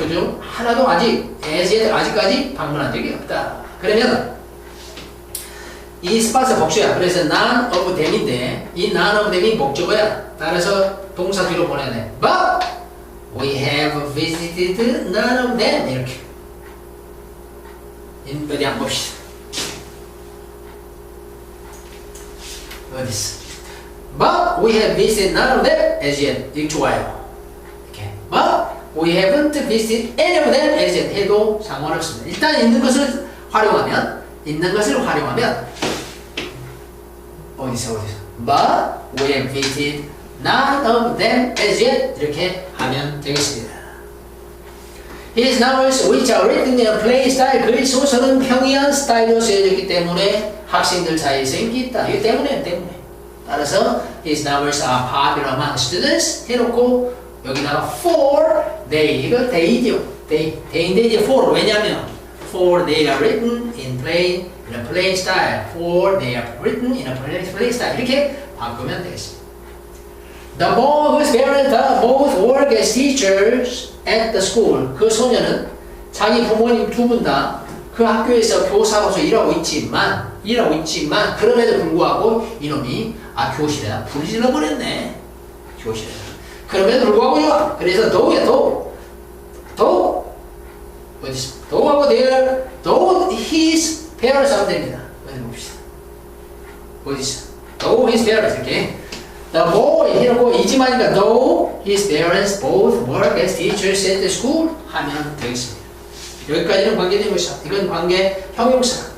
그 중 하나도 아직 yet 아직까지 방문한 적이 없다. 그러면 이 스파스 복수야. 그래서 none of them인데 이 none of them이 목적어야. 따라서 동사 뒤로 보내야 돼. But we have visited none of them 이렇게. 한번 봅시다. 어디 있어? But we have visited none of them as yet. 이거 좋아요. We haven't visited any of them as yet. 해도 상관없습니다. 일단 있는 것을 활용하면 있는 것을 활용하면 어디서 어디서 But we have visited none of them as yet. 이렇게 하면 되겠습니다. His novels, which are written in a plain style, 그의 소설은 평이한 스타일로 쓰여졌기 때문에 학생들 사이에서 인기 있다. 이기 때문에 때문에. 따라서 his novels are popular among students 해놓고 여기다가 for they 이거 they죠. they they인데 이제 for 왜냐면 for they are written in plain in a plain style. for they are written in a plain, plain style 이렇게 바꾸면 되겠습니다. The boy whose parents both work as teachers at the school. 그 소녀는 자기 부모님 두 분 다 그 학교에서 교사로서 일하고 있지만 일하고 있지만 그럼에도 불구하고 이놈이 아 교실에다 불 질러 버렸네. 교실에다. 그럼에도 불구하고요. 그래서 도우야 도. 도. 어디? 도하고 their though his parents 하면 됩니다. 어디 봅시다. 어디 있어? though his parents 이렇게. The boy 이라고 이지만이니까 though his parents both work as teachers at the school 하면 되겠습니다. 여기까지는 관계대명사. 이건 관계 형용사.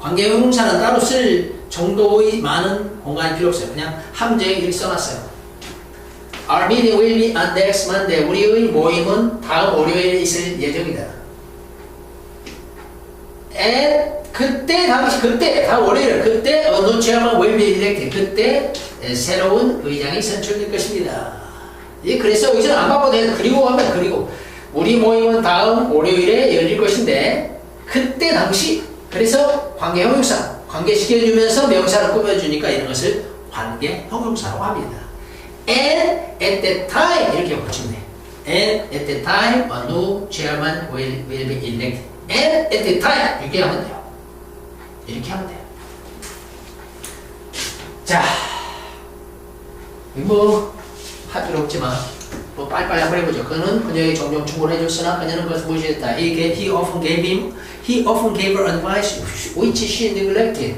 관계 형용사는 따로 쓸 정도의 많은 공간이 필요 없어요. 그냥 함정에 이렇게 써놨어요. Our meeting will be on next Monday. 우리의 모임은 다음 월요일에 있을 예정이다. And 그때 당시 그때 다음 월요일 그때 chairman will be elected. 그때 새로운 의장이 선출될 것입니다. 예, 그래서 여기서 안 바꿔도 돼. 그리고 하면 그리고 우리 모임은 다음 월요일에 열릴 것인데 그때 당시 그래서 관계 형용사 관계시켜주면서 명사를 꾸며주니까 이런 것을 관계 형용사라고 합니다. And at that time 이렇게 붙이면 돼. And at that time a new chairman will, will be elected. And at that time 이렇게 하면 돼요. 이렇게 하면 돼요. 자, 뭐 할 필요 없지만 뭐 빨리빨리 한번 해보죠. 그는 그녀에게 종종 충고를 해줬으나 그녀는 그것을 무시했다. Gave, he often gave him, he often gave her advice which she neglected.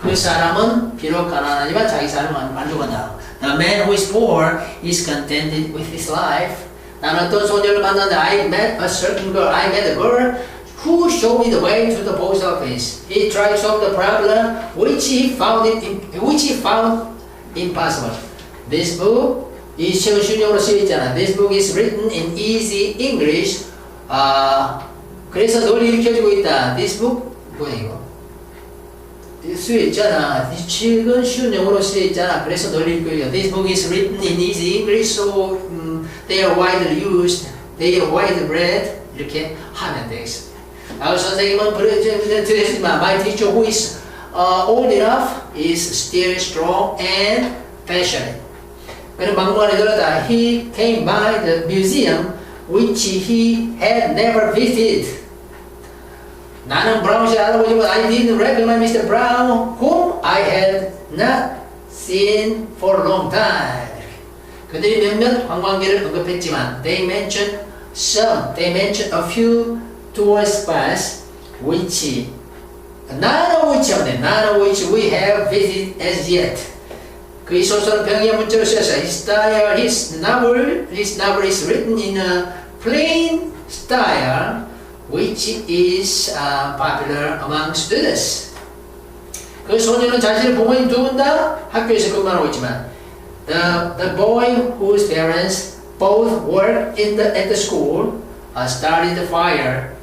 그 사람은 비록 가난하지만 자기 삶을 만족한다. The man who is poor is contented with his life. 나는 어떤 소녀를 만났는데 I met a certain girl. I met a girl who showed me the way to the post office. He tried to solve the problem which he found it, which he found impossible. This book 이 책은 쉬운 쓰여 있잖아. This book is written in easy English. 아 그래서 널 일으켜주고 있다. This book 뭐야 이거? 쓰여 있잖아. 이 책은 쉬운 영어로 쓰여 있잖아. 그래서 널 읽고요. This book is written in easy English, so um, they are widely used. They are widely read. 이렇게 하면 되겠습니다. 아, 선생님은 들으시지만 my teacher who is uh, old enough is still strong and passionate. 그는 막무가내 들었다. He came by the museum which he had never visited. 나는 브라운 씨 알아보지만 I didn't recognize Mr. Brown whom I had not seen for a long time. 그들이 몇몇 관광지를 언급했지만 they mentioned some, they mentioned a few tourist spots which none of which none of which we have visited as yet. 그의 소설은 병의 문자로 쓰였어. His style, his novel, his novel is written in a plain style, which is uh, popular among students. 그 소녀는 자신의 부모님 두 분 다 학교에서 근무하고 있지만, the the boy whose parents both work in the at the school uh, started the fire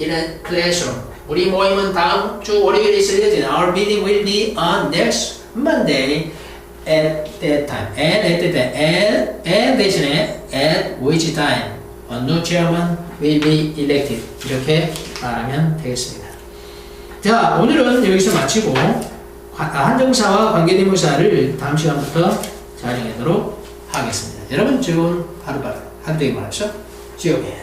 in a classroom. 우리 모임은 다음 주 월요일에 있을 예정이다. Our meeting will be on next Monday. at that time. And at that time. And, and 대신에 at which time A new chairman will be elected. 이렇게 말하면 되겠습니다. 자, 오늘은 여기서 마치고 한정사와 관계대명사를 다음 시간부터 촬영하도록 하겠습니다. 여러분 좋은 하루 바라죠. See you again.